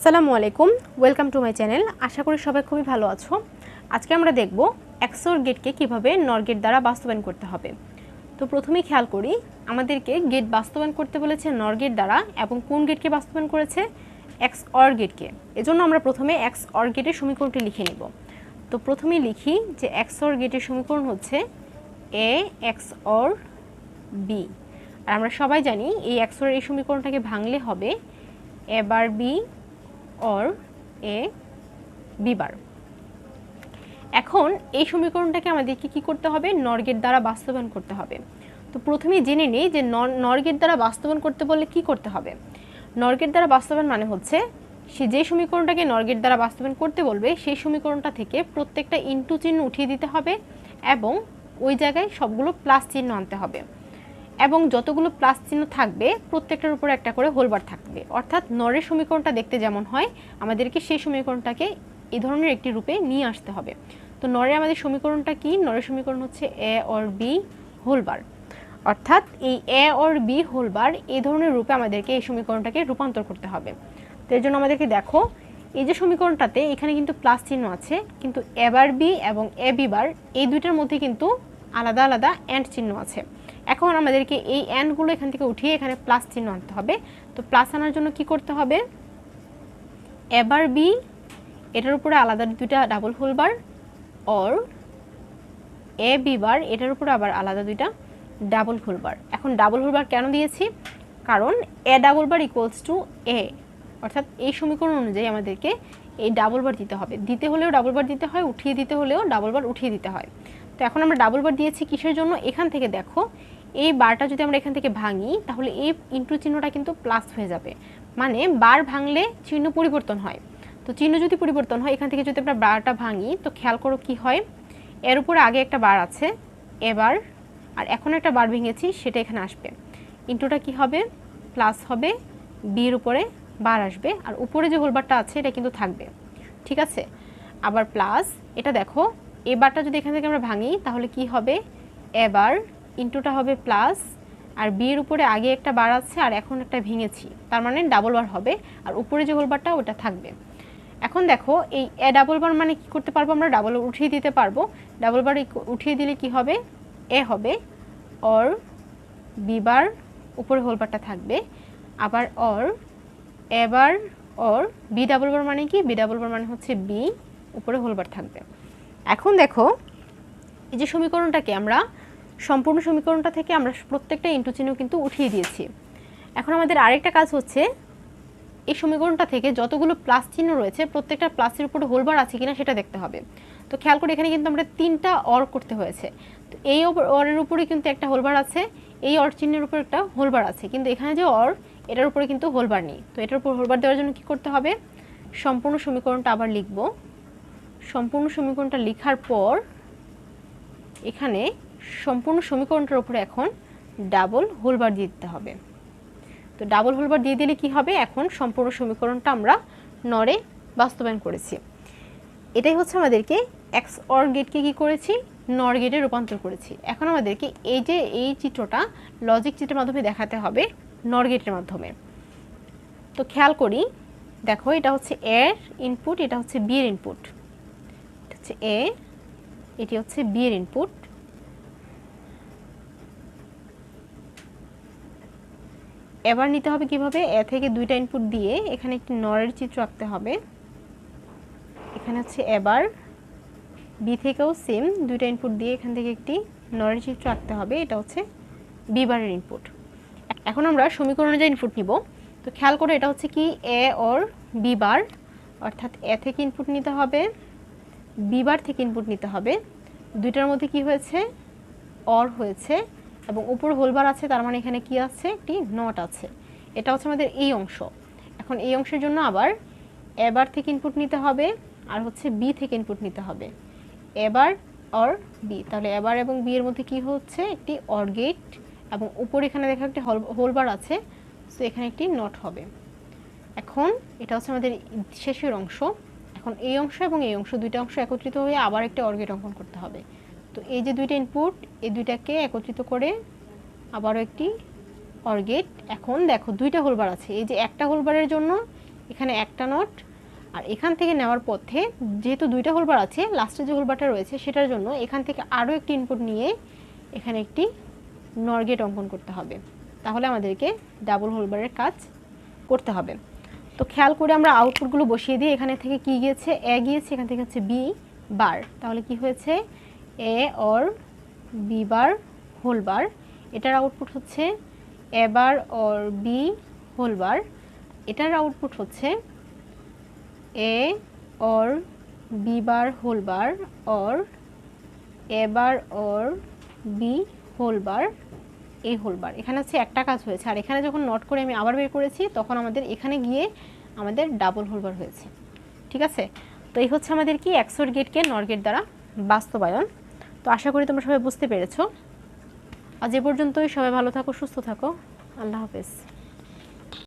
আসসালামু আলাইকুম welcome to my channel আশা করি সবাই খুবই ভালো আছো। আজকে আমরা দেখব এক্সোর গেটকে কীভাবে নর গেট দ্বারা বাস্তবায়ন করতে হবে। তো প্রথমেই খেয়াল করি, আমাদেরকে গেট বাস্তবায়ন করতে বলেছে নর গেট দ্বারা এবং কোন গেটকে বাস্তবায়ন করেছে? এক্স অর গেটকে। এজন্য আমরা প্রথমে এক্স অর গেটের সমীকরণটি লিখে নিব। তো প্রথমে লিখি যে এক্স অর গেটের সমীকরণ হচ্ছে এ এক্স অর বি আর আমরা সবাই জানি এই এক্স অর এই সমীকরণটাকে ভাঙলে হবে। A bar B or A B bar এখন এই সমীকরণটাকে আমাদেরকে কি করতে হবে? নরগেট দ্বারা বাস্তবায়ন করতে হবে। তো প্রথমেই জেনে নিই যে নরগেট দ্বারা বাস্তবায়ন করতে বললে কি করতে হবে? নরগেট দ্বারা বাস্তবায়ন মানে হচ্ছে, সে যে সমীকরণটাকে নরগেট দ্বারা বাস্তবায়ন করতে বলবে, সেই সমীকরণটা থেকে প্রত্যেকটা ইনটু চিহ্ন উঠিয়ে দিতে হবে এবং ওই জায়গায় সবগুলো প্লাস চিহ্ন আনতে হবে। এবং যতগুলো প্লাস চিহ্ন থাকবে, প্রত্যেকটার উপর একটা করে হোলবার থাকবে। অর্থাৎ নরের সমীকরণটা দেখতে যেমন হয়, আমাদেরকে সেই সমীকরণটাকে এই ধরনের একটি রূপে নিয়ে আসতে হবে। তো নরে আমাদের সমীকরণটা কি? নরের সমীকরণ হচ্ছে এ অর বি হোলবার অর্থাৎ এই এ অর বি হোলবার এই ধরনের রূপে আমাদেরকে এই সমীকরণটাকে রূপান্তর করতে হবে। তো এর জন্য আমাদেরকে দেখো, এই যে সমীকরণটাতে এখানে কিন্তু প্লাস চিহ্ন আছে, কিন্তু এবার বি এবং এ বি বার এই দুইটার মধ্যে কিন্তু আলাদা আলাদা অ্যান্ড চিহ্ন আছে। এখন আমাদেরকে এই অ্যান্ডগুলো এখান থেকে উঠিয়ে এখানে প্লাস চিহ্ন আনতে হবে। তো প্লাস আনার জন্য কি করতে হবে? এবার বি এটার উপরে আলাদা দুইটা double whole bar or A B bar এটার উপরে আবার আলাদা দুইটা ডাবল হোলবার এখন ডাবল হোলবার কেন দিয়েছি? কারণ A double bar equals to A অর্থাৎ এই সমীকরণ অনুযায়ী আমাদেরকে এই ডাবল বার দিতে হবে। দিতে হলেও ডাবল বার দিতে হয়, উঠিয়ে দিতে হলেও ডাবল বার উঠিয়ে দিতে হয়। তো এখন আমরা ডাবল বার দিয়েছি কিসের জন্য? এখান থেকে দেখো এই বারটা যদি আমরা এখান থেকে ভাঙি, তাহলে এই ইন্টু চিহ্নটা কিন্তু প্লাস হয়ে যাবে। মানে বার ভাঙলে চিহ্ন পরিবর্তন হয়। তো চিহ্ন যদি পরিবর্তন হয়, এখান থেকে যদি আমরা বারটা ভাঙি, তো খেয়াল করো কি হয়? এর উপরে আগে একটা বার আছে, এবার, আর এখন একটা বার ভেঙেছি, সেটা এখানে আসবে। ইন্টুটা কি হবে? প্লাস হবে বির উপরে বার আসবে, আর উপরে যে হোলবারটা আছে, এটা কিন্তু থাকবে। ঠিক আছে? আবার প্লাস এটা দেখো এবারটা যদি এখান থেকে আমরা ভাঙি, তাহলে কি হবে? এবার ইন্টুটা হবে প্লাস, আর বিয়ের উপরে আগে একটা বার আছে, আর এখন একটা ভেঙেছি। তার মানে ডাবল বার হবে, আর উপরে যে হোলবারটা ওটা থাকবে। এখন দেখো, এই এ ডাবল বার মানে কি করতে পারব আমরা? ডাবল উঠিয়ে দিতে পারব। ডাবল বার উঠিয়ে দিলে কি হবে? এ হবে অর বি বার উপরে হোলবারটা থাকবে। আবার or A bar or B double বার মানে কি? বি ডাবল বার মানে হচ্ছে বি উপরে হোলবার থাকবে। এখন দেখো, এই যে সমীকরণটাকে আমরা সম্পূর্ণ সমীকরণটা থেকে আমরা প্রত্যেকটা ইন্টু চিহ্ন কিন্তু উঠিয়ে দিয়েছি। এখন আমাদের আরেকটা কাজ হচ্ছে, এই সমীকরণটা থেকে যতগুলো প্লাস চিহ্ন রয়েছে, প্রত্যেকটা প্লাসের উপর হোলবার আছে কিনা সেটা দেখতে হবে। তো খেয়াল করে এখানে কিন্তু আমরা তিনটা অর করতে হয়েছে। তো এই অরের উপরে কিন্তু একটা হোলবার আছে, এই অর চিহ্নের উপর একটা হোলবার আছে। কিন্তু এখানে যে অর এটার উপরে কিন্তু হোলবার নেই। তো এটার উপর হোলবার দেওয়ার জন্য কি করতে হবে? সম্পূর্ণ সমীকরণটা আবার লিখব। সম্পূর্ণ সমীকরণটা লেখার পর, এখানে সম্পূর্ণ সমীকরণটার উপরে এখন ডাবল হোলবার দিয়ে দিতে হবে। তো ডাবল হোলবার দিয়ে দিলে কি হবে? এখন সম্পূর্ণ সমীকরণটা আমরা নরে বাস্তবায়ন করেছি। এটাই হচ্ছে আমাদেরকে এক্স অর গেটকে কী করেছি? নর গেটে রূপান্তর করেছি। এখন আমাদেরকে এই যে এই চিত্রটা লজিক চিত্রের মাধ্যমে দেখাতে হবে নর গেটের মাধ্যমে। তো খেয়াল করি, দেখো এটা হচ্ছে এর ইনপুট এটা হচ্ছে বি এর ইনপুট এটা হচ্ছে এ এটি হচ্ছে বি এর ইনপুট এবার নিতে হবে কীভাবে? এ থেকে দুইটা ইনপুট দিয়ে এখানে একটি নরের চিত্র আঁকতে হবে। এখানে হচ্ছে এবার বি থেকেও সেম দুইটা ইনপুট দিয়ে এখান থেকে একটি নরের চিত্র আঁকতে হবে। এটা হচ্ছে বি বারের ইনপুট এখন আমরা সমীকরণ অনুযায়ী ইনপুট নিব, তো খেয়াল করে এটা হচ্ছে কি? এ ওর বি বার অর্থাৎ এ থেকে ইনপুট নিতে হবে বি বার থেকে ইনপুট নিতে হবে। দুইটার মধ্যে কি হয়েছে? অর হয়েছে। এবং উপর হোলবার আছে, তার মানে এখানে কি আছে? একটি নট আছে। এটা হচ্ছে আমাদের এই অংশ। এখন এই অংশের জন্য আবার এবার থেকে ইনপুট নিতে হবে আর হচ্ছে বি থেকে ইনপুট নিতে হবে। এবার অর বি তাহলে এবার এবং বি এর মধ্যে কি হচ্ছে? একটি অর গেট এবং উপর এখানে দেখা একটি হোলবার আছে সো এখানে একটি নট হবে। এখন এটা হচ্ছে আমাদের শেষের অংশ। এখন এই অংশ এবং এই অংশ, দুইটা অংশ একত্রিত হয়ে আবার একটা অর্গেট অঙ্কন করতে হবে। তো এই যে দুইটা ইনপুট এই দুইটাকে একত্রিত করে আবারও একটি অর্গেট এখন দেখো দুইটা হোলবার আছে। এই যে একটা হোলবারের জন্য, এখানে একটা নট আর এখান থেকে নেওয়ার পথে যেহেতু দুইটা হোলবার আছে লাস্টে যে হোলবারটা রয়েছে সেটার জন্য এখান থেকে আরও একটি ইনপুট নিয়ে এখানে একটি নর গেট অঙ্কন করতে হবে। তাহলে আমাদেরকে ডাবল হোলবারের কাজ করতে হবে। তো খেয়াল করে আমরা আউটপুটগুলো বসিয়ে দিই এখানে থেকে কি গিয়েছে? এ গিয়েছে, এখান থেকে হচ্ছে বি বার তাহলে কি হয়েছে? A or B bar whole bar এটার আউটপুট হচ্ছে A bar or B whole bar এটার আউটপুট হচ্ছে A or B bar whole bar or A bar or B whole bar A whole bar এখানে হচ্ছে একটা কাজ হয়েছে। আর এখানে যখন নট করে আমি আবার বের করেছি, তখন আমাদের এখানে গিয়ে আমাদের ডাবল হোলবার হয়েছে। ঠিক আছে? তো এই হচ্ছে আমাদের কি? একশোর গেটকে নর গেট দ্বারা বাস্তবায়ন তো আশা করি তোমরা সবাই বুঝতে পেরেছ। আজ এ পর্যন্তই, সবাই ভালো থাকো, সুস্থ থাকো। আল্লাহ হাফেজ।